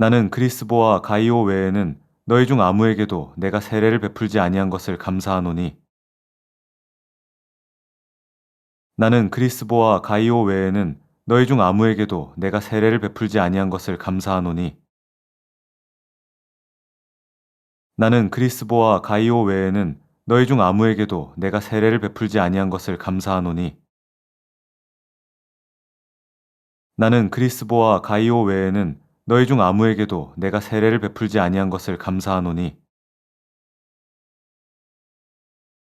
나는 그리스보와 가이오 외에는 너희 중 아무에게도 내가 세례를 베풀지 아니한 것을 감사하노니. 나는 그리스보와 가이오 외에는 너희 중 아무에게도 내가 세례를 베풀지 아니한 것을 감사하노니. 나는 그리스보와 가이오 외에는 너희 중 아무에게도 내가 세례를 베풀지 아니한 것을 감사하노니. 나는 그리스보와 가이오 외에는 너희 중 아무에게도 내가 세례를 베풀지 아니한 것을 감사하노니.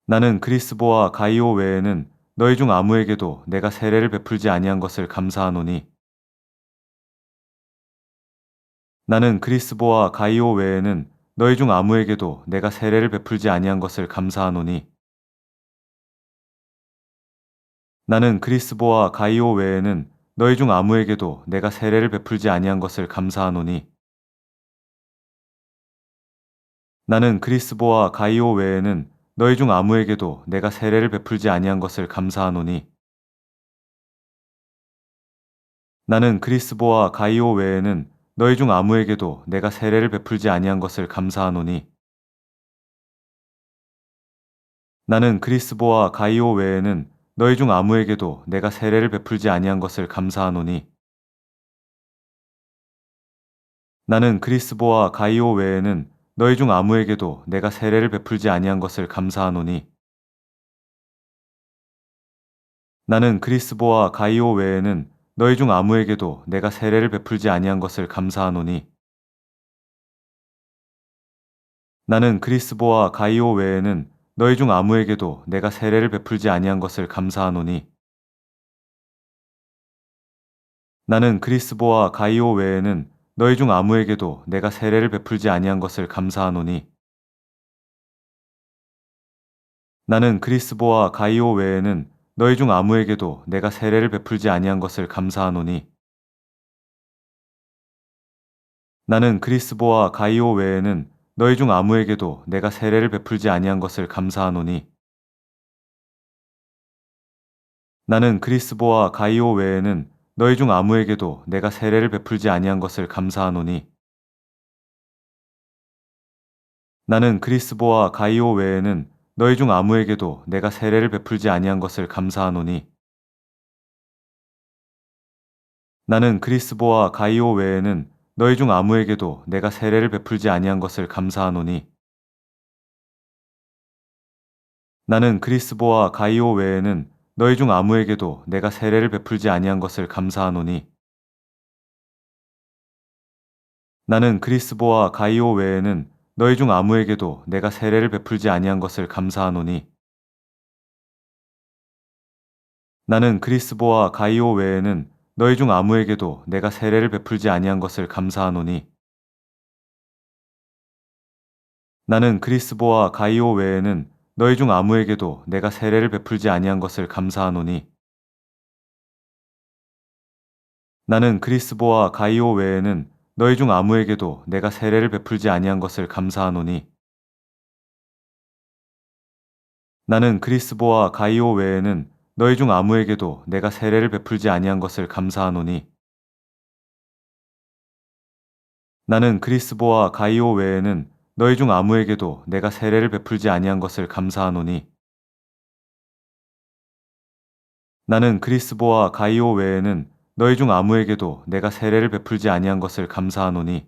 나는 그리스보와 가이오 외에는 너희 중 아무에게도 내가 세례를 베풀지 아니한 것을 감사하노니. 나는 그리스보와 가이오 외에는 너희 중 아무에게도 내가 세례를 베풀지 아니한 것을 감사하노니. 나는 그리스보와 가이오 외에는 너희 중 아무에게도 내가 세례를 베풀지 아니한 것을 감사하노니. 나는 그리스보와 가이오 외에는 너희 중 아무에게도 내가 세례를 베풀지 아니한 것을 감사하노니. 나는 그리스보와 가이오 외에는 너희 중 아무에게도 내가 세례를 베풀지 아니한 것을 감사하노니. 나는 그리스보와 가이오 외에는 너희 중 아무에게도 내가 세례를 베풀지 아니한 것을 감사하노니. 나는 그리스보와 가이오 외에는 너희 중 아무에게도 내가 세례를 베풀지 아니한 것을 감사하노니. 나는 그리스보와 가이오 외에는 너희 중 아무에게도 내가 세례를 베풀지 아니한 것을 감사하노니. 나는 그리스보와 가이오 외에는 너희 중 아무에게도 내가 세례를 베풀지 아니한 것을 감사하노니. 나는 그리스보와 가이오 외에는 너희 중 아무에게도 내가 세례를 베풀지 아니한 것을 감사하노니. 나는 그리스보와 가이오 외에는 너희 중 아무에게도 내가 세례를 베풀지 아니한 것을 감사하노니. 나는 그리스보와 가이오 외에는 너희 중 아무에게도 내가 세례를 베풀지 아니한 것을 감사하노니. 나는 그리스보와 가이오 외에는 너희 중 아무에게도 내가 세례를 베풀지 아니한 것을 감사하노니. 나는 그리스보와 가이오 외에는 너희 중 아무에게도 내가 세례를 베풀지 아니한 것을 감사하노니. 나는 그리스보와 가이오 외에는 너희 중 아무에게도 내가 세례를 베풀지 아니한 것을 감사하노니. 나는 그리스보와 가이오 외에는 너희 중 아무에게도 내가 세례를 베풀지 아니한 것을 감사하노니. 나는 그리스보와 가이오 외에는 너희 중 아무에게도 내가 세례를 베풀지 아니한 것을 감사하노니. 나는 그리스보와 가이오 외에는 너희 중 아무에게도 내가 세례를 베풀지 아니한 것을 감사하노니. 나는 그리스보와 가이오 외에는 너희 중 아무에게도 내가 세례를 베풀지 아니한 것을 감사하노니. 나는 그리스보와 가이오 외에는 너희 중 아무에게도 내가 세례를 베풀지 아니한 것을 감사하노니. 나는 그리스보와 가이오 외에는 너희 중 아무에게도 내가 세례를 베풀지 아니한 것을 감사하노니. 나는 그리스보와 가이오 외에는 너희 중 아무에게도 내가 세례를 베풀지 아니한 것을 감사하노니. 나는 그리스보와 가이오 외에는 너희 중 아무에게도 내가 세례를 베풀지 아니한 것을 감사하노니.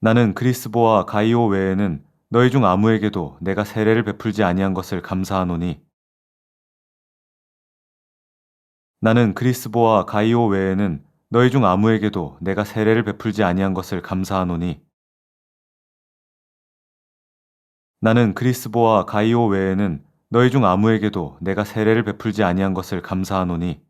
나는 그리스보와 가이오 외에는 너희 중 아무에게도 내가 세례를 베풀지 아니한 것을 감사하노니. 나는 그리스보와 가이오 외에는 너희 중 아무에게도 내가 세례를 베풀지 아니한 것을 감사하노니. 나는 그리스보와 가이오 외에는 너희 중 아무에게도 내가 세례를 베풀지 아니한 것을 감사하노니.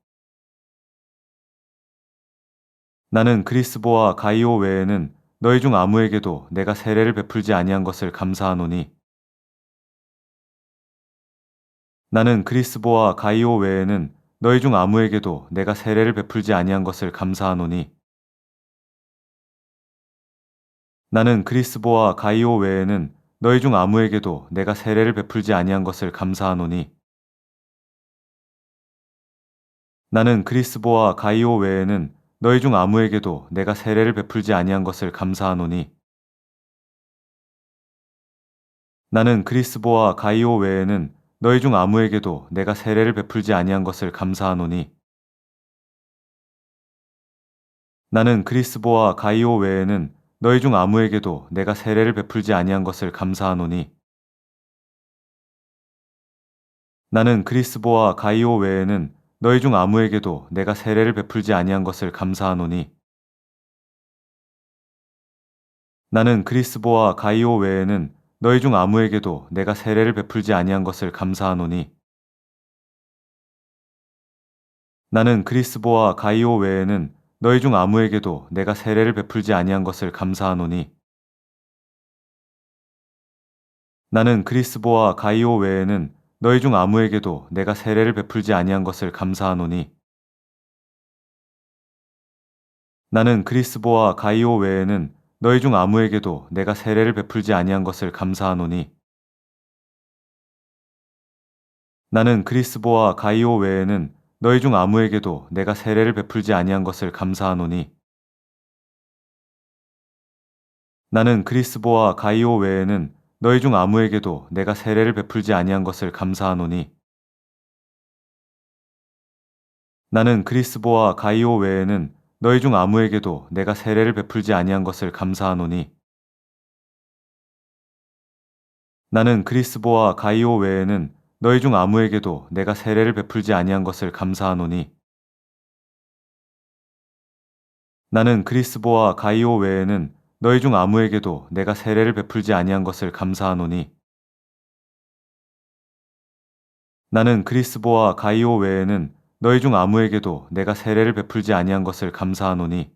나는 그리스보와 가이오 외에는 너희 중 아무에게도 내가 세례를 베풀지 아니한 것을 감사하노니. 나는 그리스보와 가이오 외에는 너희 중 아무에게도 내가 세례를 베풀지 아니한 것을 감사하노니. 나는 그리스보와 가이오 외에는 너희 중 아무에게도 내가 세례를 베풀지 아니한 것을 감사하노니. 나는 그리스보와 가이오 외에는 너희 중 아무에게도 내가 세례를 베풀지 아니한 것을 감사하노니. 나는 그리스보와 가이오 외에는 너희 중 아무에게도 내가 세례를 베풀지 아니한 것을 감사하노니. 나는 그리스보와 가이오 외에는 너희 중 아무에게도 내가 세례를 베풀지 아니한 것을 감사하노니. 나는 그리스보와 가이오 외에는 너희 중 아무에게도 내가 세례를 베풀지 아니한 것을 감사하노니. 나는 그리스보와 가이오 외에는 너희 중 아무에게도 내가 세례를 베풀지 아니한 것을 감사하노니. 나는 그리스보와 가이오 외에는 너희 중 아무에게도 내가 세례를 베풀지 아니한 것을 감사하노니. 나는 그리스보와 가이오 외에는 너희 중 아무에게도 내가 세례를 베풀지 아니한 것을 감사하노니. 나는 그리스보와 가이오 외에는 너희 중 아무에게도 내가 세례를 베풀지 아니한 것을 감사하노니. 나는 그리스보와 가이오 외에는 너희 중 아무에게도 내가 세례를 베풀지 아니한 것을 감사하노니. 나는 그리스보와 가이오 외에는 너희 중 아무에게도 내가 세례를 베풀지 아니한 것을 감사하노니. 나는 그리스보와 가이오 외에는 너희 중 아무에게도 내가 세례를 베풀지 아니한 것을 감사하노니. 나는 그리스보와 가이오 외에는 너희 중 아무에게도 내가 세례를 베풀지 아니한 것을 감사하노니. 나는 그리스보와 가이오 외에는 너희 중 아무에게도 내가 세례를 베풀지 아니한 것을 감사하노니. 나는 그리스보와 가이오 외에는 너희 중 아무에게도 내가 세례를 베풀지 아니한 것을 감사하노니.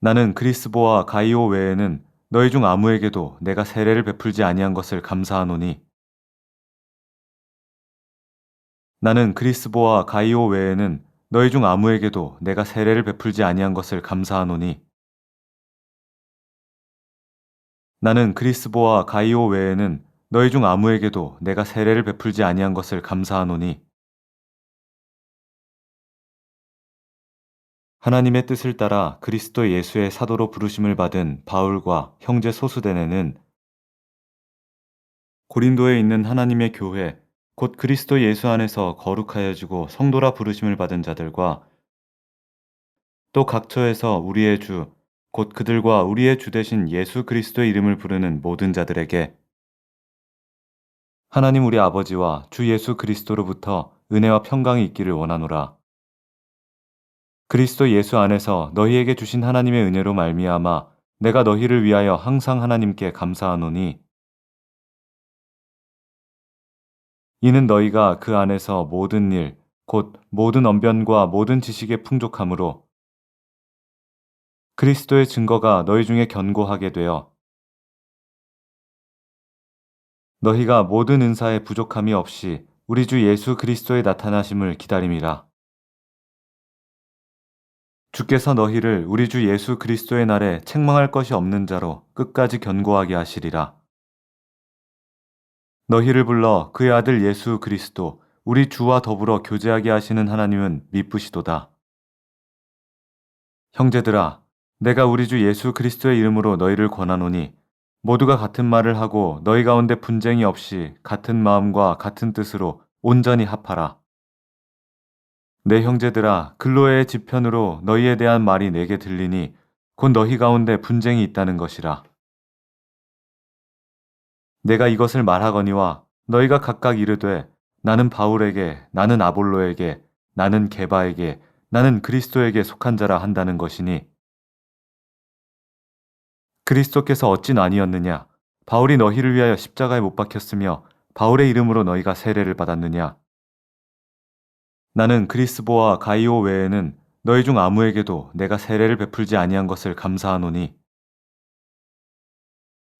나는 그리스보와 가이오 외에는 너희 중 아무에게도 내가 세례를 베풀지 아니한 것을 감사하노니. 나는 그리스보와 가이오 외에는 너희 중 아무에게도 내가 세례를 베풀지 아니한 것을 감사하노니. 나는 그리스보와 가이오 외에는 너희 중 아무에게도 내가 세례를 베풀지 아니한 것을 감사하노니. 하나님의 뜻을 따라 그리스도 예수의 사도로 부르심을 받은 바울과 형제 소수대네는 고린도에 있는 하나님의 교회 곧 그리스도 예수 안에서 거룩하여지고 성도라 부르심을 받은 자들과 또 각처에서 우리의 주 곧 그들과 우리의 주 대신 예수 그리스도의 이름을 부르는 모든 자들에게 하나님 우리 아버지와 주 예수 그리스도로부터 은혜와 평강이 있기를 원하노라. 그리스도 예수 안에서 너희에게 주신 하나님의 은혜로 말미암아 내가 너희를 위하여 항상 하나님께 감사하노니 이는 너희가 그 안에서 모든 일, 곧 모든 언변과 모든 지식의 풍족함으로 그리스도의 증거가 너희 중에 견고하게 되어 너희가 모든 은사에 부족함이 없이 우리 주 예수 그리스도의 나타나심을 기다림이라. 주께서 너희를 우리 주 예수 그리스도의 날에 책망할 것이 없는 자로 끝까지 견고하게 하시리라. 너희를 불러 그의 아들 예수 그리스도 우리 주와 더불어 교제하게 하시는 하나님은 미쁘시도다. 형제들아, 내가 우리 주 예수 그리스도의 이름으로 너희를 권하노니 모두가 같은 말을 하고 너희 가운데 분쟁이 없이 같은 마음과 같은 뜻으로 온전히 합하라. 내 형제들아, 근로의 지편으로 너희에 대한 말이 내게 들리니 곧 너희 가운데 분쟁이 있다는 것이라. 내가 이것을 말하거니와 너희가 각각 이르되 나는 바울에게, 나는 아볼로에게, 나는 게바에게, 나는 그리스도에게 속한 자라 한다는 것이니 그리스도께서 어찌 아니었느냐? 바울이 너희를 위하여 십자가에 못 박혔으며 바울의 이름으로 너희가 세례를 받았느냐? 나는 그리스보와 가이오 외에는 너희 중 아무에게도 내가 세례를 베풀지 아니한 것을 감사하노니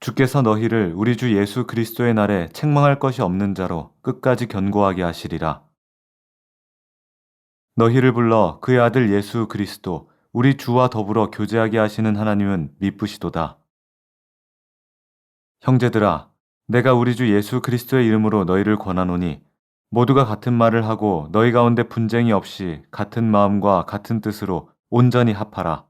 주께서 너희를 우리 주 예수 그리스도의 날에 책망할 것이 없는 자로 끝까지 견고하게 하시리라. 너희를 불러 그의 아들 예수 그리스도 우리 주와 더불어 교제하게 하시는 하나님은 미쁘시도다. 형제들아, 내가 우리 주 예수 그리스도의 이름으로 너희를 권하노니 모두가 같은 말을 하고 너희 가운데 분쟁이 없이 같은 마음과 같은 뜻으로 온전히 합하라.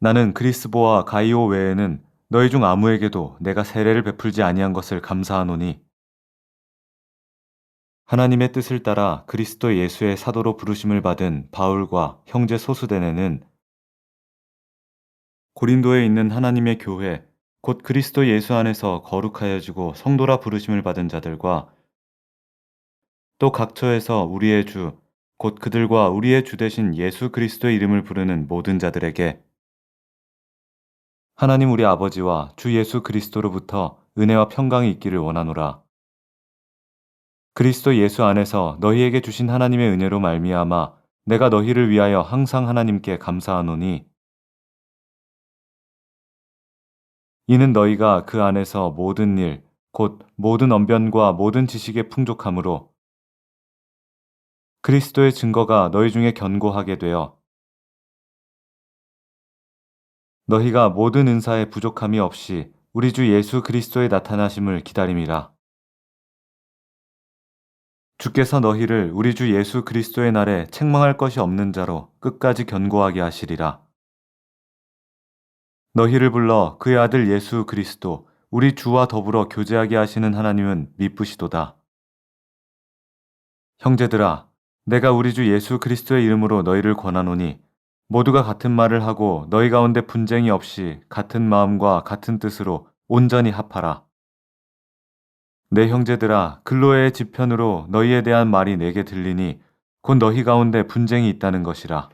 나는 그리스보와 가이오 외에는 너희 중 아무에게도 내가 세례를 베풀지 아니한 것을 감사하노니 하나님의 뜻을 따라 그리스도 예수의 사도로 부르심을 받은 바울과 형제 소수대네는 고린도에 있는 하나님의 교회 곧 그리스도 예수 안에서 거룩하여지고 성도라 부르심을 받은 자들과 또 각처에서 우리의 주, 곧 그들과 우리의 주 대신 예수 그리스도의 이름을 부르는 모든 자들에게 하나님 우리 아버지와 주 예수 그리스도로부터 은혜와 평강이 있기를 원하노라. 그리스도 예수 안에서 너희에게 주신 하나님의 은혜로 말미암아 내가 너희를 위하여 항상 하나님께 감사하노니 이는 너희가 그 안에서 모든 일, 곧 모든 언변과 모든 지식에 풍족함으로 그리스도의 증거가 너희 중에 견고하게 되어 너희가 모든 은사에 부족함이 없이 우리 주 예수 그리스도의 나타나심을 기다림이라. 주께서 너희를 우리 주 예수 그리스도의 날에 책망할 것이 없는 자로 끝까지 견고하게 하시리라. 너희를 불러 그의 아들 예수 그리스도 우리 주와 더불어 교제하게 하시는 하나님은 미쁘시도다. 형제들아, 내가 우리 주 예수 그리스도의 이름으로 너희를 권하노니 모두가 같은 말을 하고 너희 가운데 분쟁이 없이 같은 마음과 같은 뜻으로 온전히 합하라. 내 형제들아, 근로의 지편으로 너희에 대한 말이 내게 들리니 곧 너희 가운데 분쟁이 있다는 것이라.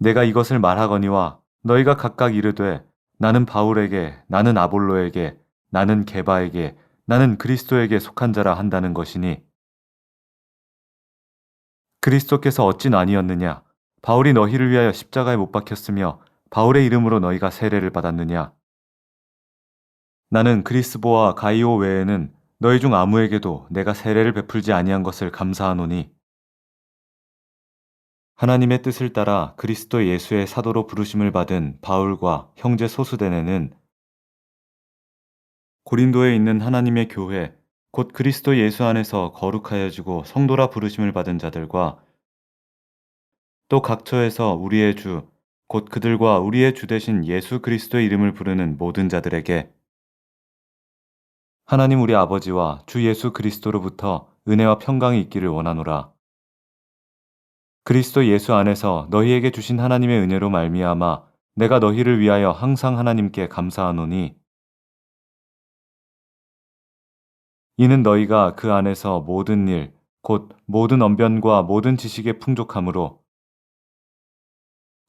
내가 이것을 말하거니와 너희가 각각 이르되 나는 바울에게, 나는 아볼로에게, 나는 게바에게, 나는 그리스도에게 속한 자라 한다는 것이니 그리스도께서 어찌 아니었느냐? 바울이 너희를 위하여 십자가에 못 박혔으며 바울의 이름으로 너희가 세례를 받았느냐? 나는 그리스보와 가이오 외에는 너희 중 아무에게도 내가 세례를 베풀지 아니한 것을 감사하노니 하나님의 뜻을 따라 그리스도 예수의 사도로 부르심을 받은 바울과 형제 소수대네는 고린도에 있는 하나님의 교회 곧 그리스도 예수 안에서 거룩하여지고 성도라 부르심을 받은 자들과 또 각처에서 우리의 주, 곧 그들과 우리의 주 대신 예수 그리스도의 이름을 부르는 모든 자들에게 하나님 우리 아버지와 주 예수 그리스도로부터 은혜와 평강이 있기를 원하노라. 그리스도 예수 안에서 너희에게 주신 하나님의 은혜로 말미암아 내가 너희를 위하여 항상 하나님께 감사하노니 이는 너희가 그 안에서 모든 일, 곧 모든 언변과 모든 지식에 풍족함으로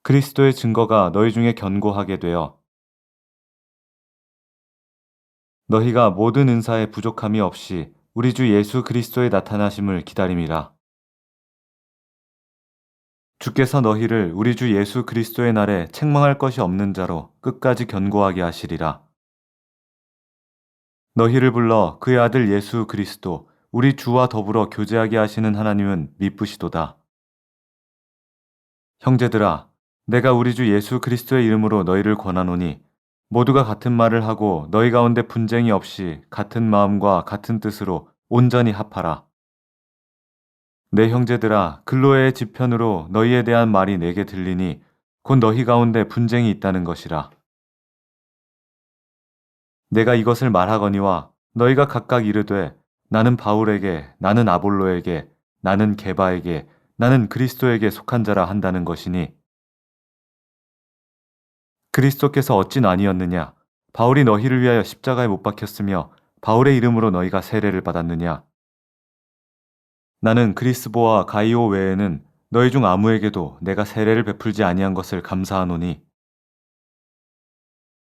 그리스도의 증거가 너희 중에 견고하게 되어 너희가 모든 은사에 부족함이 없이 우리 주 예수 그리스도의 나타나심을 기다림이라. 주께서 너희를 우리 주 예수 그리스도의 날에 책망할 것이 없는 자로 끝까지 견고하게 하시리라. 너희를 불러 그의 아들 예수 그리스도 우리 주와 더불어 교제하게 하시는 하나님은 미쁘시도다. 형제들아, 내가 우리 주 예수 그리스도의 이름으로 너희를 권하노니 모두가 같은 말을 하고 너희 가운데 분쟁이 없이 같은 마음과 같은 뜻으로 온전히 합하라. 내 형제들아, 근로의 지편으로 너희에 대한 말이 내게 들리니 곧 너희 가운데 분쟁이 있다는 것이라. 내가 이것을 말하거니와 너희가 각각 이르되 나는 바울에게, 나는 아볼로에게, 나는 게바에게, 나는 그리스도에게 속한 자라 한다는 것이니 그리스도께서 어찌 아니었느냐? 바울이 너희를 위하여 십자가에 못 박혔으며 바울의 이름으로 너희가 세례를 받았느냐? 나는 그리스보와 가이오 외에는 너희 중 아무에게도 내가 세례를 베풀지 아니한 것을 감사하노니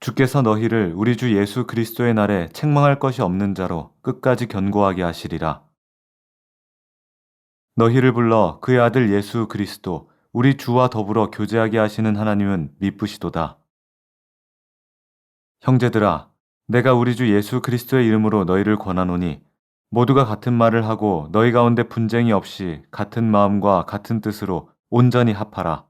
주께서 너희를 우리 주 예수 그리스도의 날에 책망할 것이 없는 자로 끝까지 견고하게 하시리라. 너희를 불러 그의 아들 예수 그리스도 우리 주와 더불어 교제하게 하시는 하나님은 미쁘시도다. 형제들아, 내가 우리 주 예수 그리스도의 이름으로 너희를 권하노니 모두가 같은 말을 하고 너희 가운데 분쟁이 없이 같은 마음과 같은 뜻으로 온전히 합하라.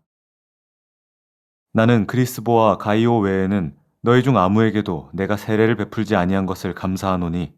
나는 그리스보와 가이오 외에는 너희 중 아무에게도 내가 세례를 베풀지 아니한 것을 감사하노니